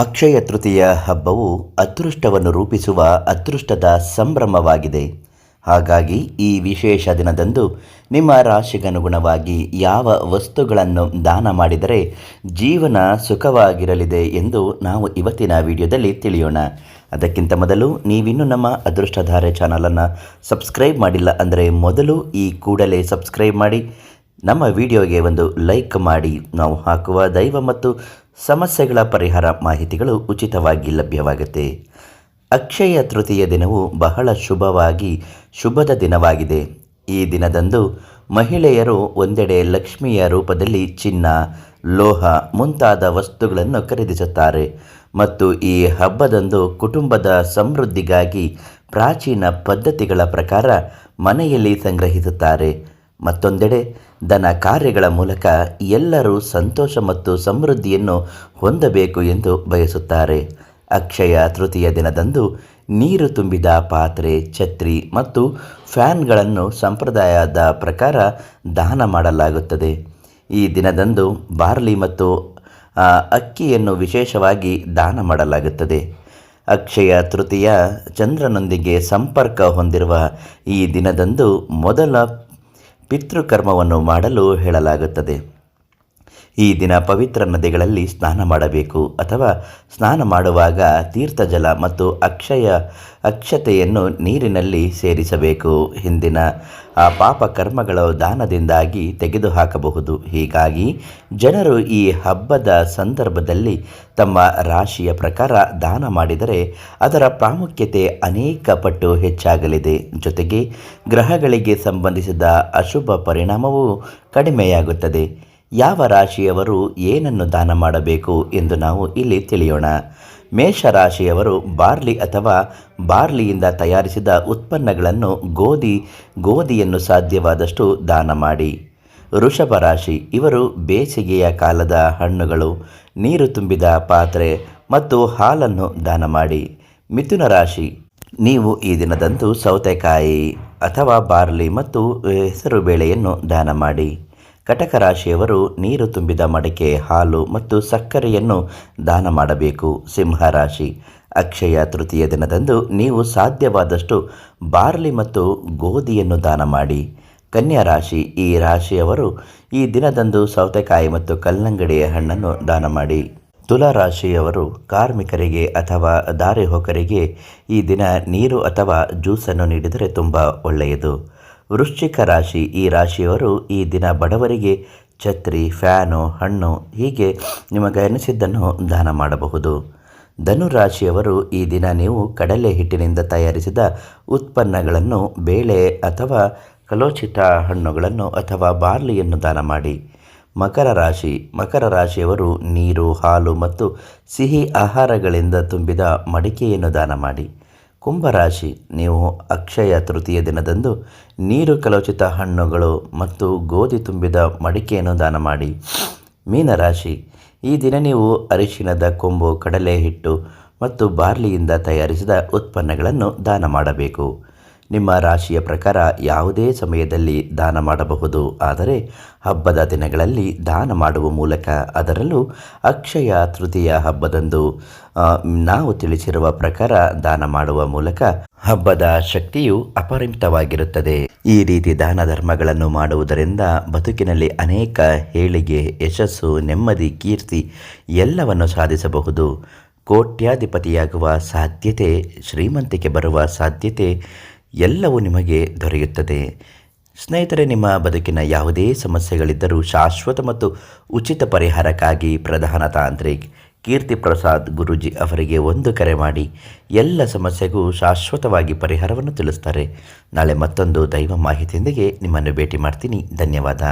ಅಕ್ಷಯ ತೃತೀಯ ಹಬ್ಬವು ಅದೃಷ್ಟವನ್ನು ರೂಪಿಸುವ ಅದೃಷ್ಟದ ಸಂಭ್ರಮವಾಗಿದೆ. ಹಾಗಾಗಿ ಈ ವಿಶೇಷ ದಿನದಂದು ನಿಮ್ಮ ರಾಶಿಗನುಗುಣವಾಗಿ ಯಾವ ವಸ್ತುಗಳನ್ನು ದಾನ ಮಾಡಿದರೆ ಜೀವನ ಸುಖವಾಗಿರಲಿದೆ ಎಂದು ನಾವು ಇವತ್ತಿನ ವಿಡಿಯೋದಲ್ಲಿ ತಿಳಿಯೋಣ. ಅದಕ್ಕಿಂತ ಮೊದಲು ನೀವಿನ್ನೂ ನಮ್ಮ ಅದೃಷ್ಟಧಾರೆ ಚಾನಲನ್ನು ಸಬ್ಸ್ಕ್ರೈಬ್ ಮಾಡಿಲ್ಲ ಅಂದರೆ ಮೊದಲು ಈ ಕೂಡಲೇ ಸಬ್ಸ್ಕ್ರೈಬ್ ಮಾಡಿ. ನಮ್ಮ ವಿಡಿಯೋಗೆ ಒಂದು ಲೈಕ್ ಮಾಡಿ. ನಾವು ಹಾಕುವ ದೈವ ಮತ್ತು ಸಮಸ್ಯೆಗಳ ಪರಿಹಾರ ಮಾಹಿತಿಗಳು ಉಚಿತವಾಗಿ ಲಭ್ಯವಾಗುತ್ತೆ. ಅಕ್ಷಯ ತೃತೀಯ ದಿನವು ಬಹಳ ಶುಭವಾಗಿ ಶುಭದ ದಿನವಾಗಿದೆ. ಈ ದಿನದಂದು ಮಹಿಳೆಯರು ಒಂದೆಡೆ ಲಕ್ಷ್ಮಿಯ ರೂಪದಲ್ಲಿ ಚಿನ್ನ, ಲೋಹ ಮುಂತಾದ ವಸ್ತುಗಳನ್ನು ಖರೀದಿಸುತ್ತಾರೆ ಮತ್ತು ಈ ಹಬ್ಬದಂದು ಕುಟುಂಬದ ಸಮೃದ್ಧಿಗಾಗಿ ಪ್ರಾಚೀನ ಪದ್ಧತಿಗಳ ಪ್ರಕಾರ ಮನೆಯಲ್ಲಿ ಸಂಗ್ರಹಿಸುತ್ತಾರೆ. ಮತ್ತೊಂದೆಡೆ ದನ ಕಾರ್ಯಗಳ ಮೂಲಕ ಎಲ್ಲರೂ ಸಂತೋಷ ಮತ್ತು ಸಮೃದ್ಧಿಯನ್ನು ಹೊಂದಬೇಕು ಎಂದು ಬಯಸುತ್ತಾರೆ. ಅಕ್ಷಯ ತೃತೀಯ ದಿನದಂದು ನೀರು ತುಂಬಿದ ಪಾತ್ರೆ, ಛತ್ರಿ ಮತ್ತು ಫ್ಯಾನ್ಗಳನ್ನು ಸಂಪ್ರದಾಯದ ಪ್ರಕಾರ ದಾನ ಮಾಡಲಾಗುತ್ತದೆ. ಈ ದಿನದಂದು ಬಾರ್ಲಿ ಮತ್ತು ಅಕ್ಕಿಯನ್ನು ವಿಶೇಷವಾಗಿ ದಾನ ಮಾಡಲಾಗುತ್ತದೆ. ಅಕ್ಷಯ ತೃತೀಯ ಚಂದ್ರನೊಂದಿಗೆ ಸಂಪರ್ಕ ಹೊಂದಿರುವ ಈ ದಿನದಂದು ಮೊದಲ ಪಿತೃಕರ್ಮವನ್ನು ಮಾಡಲು ಹೇಳಲಾಗುತ್ತದೆ. ಈ ದಿನ ಪವಿತ್ರ ನದಿಗಳಲ್ಲಿ ಸ್ನಾನ ಮಾಡಬೇಕು ಅಥವಾ ಸ್ನಾನ ಮಾಡುವಾಗ ತೀರ್ಥಜಲ ಮತ್ತು ಅಕ್ಷಯ, ಅಕ್ಷತೆಯನ್ನು ನೀರಿನಲ್ಲಿ ಸೇರಿಸಬೇಕು. ಹಿಂದಿನ ಆ ಪಾಪ ಕರ್ಮಗಳ ದಾನದಿಂದಾಗಿ ತೆಗೆದುಹಾಕಬಹುದು. ಹೀಗಾಗಿ ಜನರು ಈ ಹಬ್ಬದ ಸಂದರ್ಭದಲ್ಲಿ ತಮ್ಮ ರಾಶಿಯ ಪ್ರಕಾರ ದಾನ ಮಾಡಿದರೆ ಅದರ ಪ್ರಾಮುಖ್ಯತೆ ಅನೇಕ ಪಟ್ಟು ಹೆಚ್ಚಾಗಲಿದೆ. ಜೊತೆಗೆ ಗ್ರಹಗಳಿಗೆ ಸಂಬಂಧಿಸಿದ ಅಶುಭ ಪರಿಣಾಮವೂ ಕಡಿಮೆಯಾಗುತ್ತದೆ. ಯಾವ ರಾಶಿಯವರು ಏನನ್ನು ದಾನ ಮಾಡಬೇಕು ಎಂದು ನಾವು ಇಲ್ಲಿ ತಿಳಿಯೋಣ. ಮೇಷರಾಶಿಯವರು ಬಾರ್ಲಿ ಅಥವಾ ಬಾರ್ಲಿಯಿಂದ ತಯಾರಿಸಿದ ಉತ್ಪನ್ನಗಳನ್ನು ಗೋಧಿ, ಗೋಧಿಯನ್ನು ಸಾಧ್ಯವಾದಷ್ಟು ದಾನ ಮಾಡಿ. ವೃಷಭ ರಾಶಿ, ಇವರು ಬೇಸಿಗೆಯ ಕಾಲದ ಹಣ್ಣುಗಳು, ನೀರು ತುಂಬಿದ ಪಾತ್ರೆ ಮತ್ತು ಹಾಲನ್ನು ದಾನ ಮಾಡಿ. ಮಿಥುನ ರಾಶಿ, ನೀವು ಈ ದಿನದಂದು ಸೌತೆಕಾಯಿ ಅಥವಾ ಬಾರ್ಲಿ ಮತ್ತು ಹೆಸರುಬೇಳೆಯನ್ನು ದಾನ ಮಾಡಿ. ಕಟಕ ರಾಶಿಯವರು ನೀರು ತುಂಬಿದ ಮಡಿಕೆ, ಹಾಲು ಮತ್ತು ಸಕ್ಕರೆಯನ್ನು ದಾನ ಮಾಡಬೇಕು. ಸಿಂಹ ರಾಶಿ ಅಕ್ಷಯ ತೃತೀಯ ದಿನದಂದು ನೀವು ಸಾಧ್ಯವಾದಷ್ಟು ಬಾರ್ಲಿ ಮತ್ತು ಗೋಧಿಯನ್ನು ದಾನ ಮಾಡಿ. ಕನ್ಯಾ ರಾಶಿ. ಈ ರಾಶಿಯವರು ಈ ದಿನದಂದು ಸೌತೆಕಾಯಿ ಮತ್ತು ಕಲ್ಲಂಗಡಿಯ ಹಣ್ಣನ್ನು ದಾನ ಮಾಡಿ. ತುಲಾ ರಾಶಿಯವರು ಕಾರ್ಮಿಕರಿಗೆ ಅಥವಾ ದಾರಿಹೋಕರಿಗೆ ಈ ದಿನ ನೀರು ಅಥವಾ ಜ್ಯೂಸನ್ನು ನೀಡಿದರೆ ತುಂಬ ಒಳ್ಳೆಯದು. ವೃಶ್ಚಿಕ ರಾಶಿ, ಈ ರಾಶಿಯವರು ಈ ದಿನ ಬಡವರಿಗೆ ಛತ್ರಿ, ಫ್ಯಾನು, ಹಣ್ಣು, ಹೀಗೆ ನಿಮಗೆ ಅನಿಸಿದ್ದನ್ನು ದಾನ ಮಾಡಬಹುದು. ಧನು ರಾಶಿಯವರು ಈ ದಿನ ನೀವು ಕಡಲೆ ಹಿಟ್ಟಿನಿಂದ ತಯಾರಿಸಿದ ಉತ್ಪನ್ನಗಳನ್ನು, ಬೇಳೆ ಅಥವಾ ಕಲೋಚಿತ ಹಣ್ಣುಗಳನ್ನು ಅಥವಾ ಬಾರ್ಲಿಯನ್ನು ದಾನ ಮಾಡಿ. ಮಕರ ರಾಶಿ, ಮಕರ ರಾಶಿಯವರು ನೀರು, ಹಾಲು ಮತ್ತು ಸಿಹಿ ಆಹಾರಗಳಿಂದ ತುಂಬಿದ ಮಡಿಕೆಯನ್ನು ದಾನ ಮಾಡಿ. ಕುಂಭರಾಶಿ, ನೀವು ಅಕ್ಷಯ ತೃತೀಯ ದಿನದಂದು ನೀರು ಕಲೋಚಿತ ಹಣ್ಣುಗಳು ಮತ್ತು ಗೋಧಿ ತುಂಬಿದ ಮಡಿಕೆಯನ್ನು ದಾನ ಮಾಡಿ. ಮೀನರಾಶಿ, ಈ ದಿನ ನೀವು ಅರಿಶಿಣದ ಕೊಂಬು, ಕಡಲೆ ಹಿಟ್ಟು ಮತ್ತು ಬಾರ್ಲಿಯಿಂದ ತಯಾರಿಸಿದ ಉತ್ಪನ್ನಗಳನ್ನು ದಾನ ಮಾಡಬೇಕು. ನಿಮ್ಮ ರಾಶಿಯ ಪ್ರಕಾರ ಯಾವುದೇ ಸಮಯದಲ್ಲಿ ದಾನ ಮಾಡಬಹುದು. ಆದರೆ ಹಬ್ಬದ ದಿನಗಳಲ್ಲಿ ದಾನ ಮಾಡುವ ಮೂಲಕ ಅದರಲ್ಲೂ ಅಕ್ಷಯ ತೃತೀಯ ಹಬ್ಬದಂದು ನಾವು ತಿಳಿಸಿರುವ ಪ್ರಕಾರ ದಾನ ಮಾಡುವ ಮೂಲಕ ಹಬ್ಬದ ಶಕ್ತಿಯು ಅಪರಿಮಿತವಾಗಿರುತ್ತದೆ. ಈ ರೀತಿ ದಾನ ಧರ್ಮಗಳನ್ನು ಮಾಡುವುದರಿಂದ ಬದುಕಿನಲ್ಲಿ ಅನೇಕ ಹೇಳಿಗೆ, ಯಶಸ್ಸು, ನೆಮ್ಮದಿ, ಕೀರ್ತಿ ಎಲ್ಲವನ್ನು ಸಾಧಿಸಬಹುದು. ಕೋಟ್ಯಾಧಿಪತಿಯಾಗುವ ಸಾಧ್ಯತೆ, ಶ್ರೀಮಂತಿಕೆ ಬರುವ ಸಾಧ್ಯತೆ ಎಲ್ಲವೂ ನಿಮಗೆ ದೊರೆಯುತ್ತದೆ. ಸ್ನೇಹಿತರೆ, ನಿಮ್ಮ ಬದುಕಿನ ಯಾವುದೇ ಸಮಸ್ಯೆಗಳಿದ್ದರೂ ಶಾಶ್ವತ ಮತ್ತು ಉಚಿತ ಪರಿಹಾರಕ್ಕಾಗಿ ಪ್ರಧಾನ ತಾಂತ್ರಿಕ್ ಕೀರ್ತಿ ಪ್ರಸಾದ್ ಗುರುಜಿ ಅವರಿಗೆ ಒಂದು ಕರೆ ಮಾಡಿ, ಎಲ್ಲ ಸಮಸ್ಯೆಗೂ ಶಾಶ್ವತವಾಗಿ ಪರಿಹಾರವನ್ನು ತಿಳಿಸ್ತಾರೆ. ನಾಳೆ ಮತ್ತೊಂದು ದೈವ ಮಾಹಿತಿಯೊಂದಿಗೆ ನಿಮ್ಮನ್ನು ಭೇಟಿ ಮಾಡ್ತೀನಿ. ಧನ್ಯವಾದ.